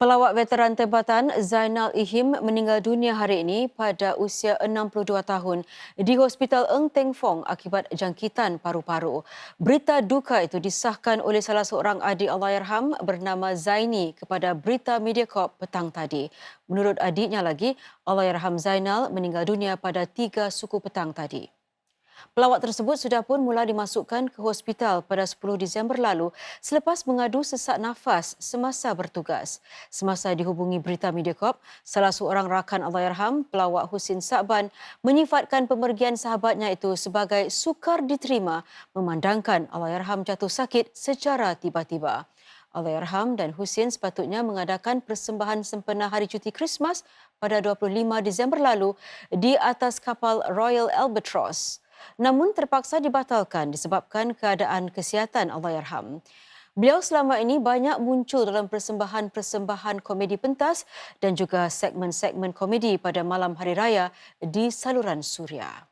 Pelawak veteran tempatan Zainal Ihim meninggal dunia hari ini pada usia 62 tahun di Hospital Eng Teng Fong akibat jangkitan paru-paru. Berita duka itu disahkan oleh salah seorang adik Allahyarham bernama Zaini kepada Berita Mediacorp petang tadi. Menurut adiknya lagi, Allahyarham Zainal meninggal dunia pada 3 suku petang tadi. Pelawak tersebut sudah pun mula dimasukkan ke hospital pada 10 Disember lalu selepas mengadu sesak nafas semasa bertugas. Semasa dihubungi berita Mediacorp, salah seorang rakan Allahyarham, pelawak Husin Sakban, menyifatkan pemergian sahabatnya itu sebagai sukar diterima memandangkan Allahyarham jatuh sakit secara tiba-tiba. Allahyarham dan Husin sepatutnya mengadakan persembahan sempena Hari Cuti Christmas pada 25 Disember lalu di atas kapal Royal Albatross namun terpaksa dibatalkan disebabkan keadaan kesihatan Allahyarham. Beliau selama ini banyak muncul dalam persembahan-persembahan komedi pentas dan juga segmen-segmen komedi pada malam hari raya di saluran Suria.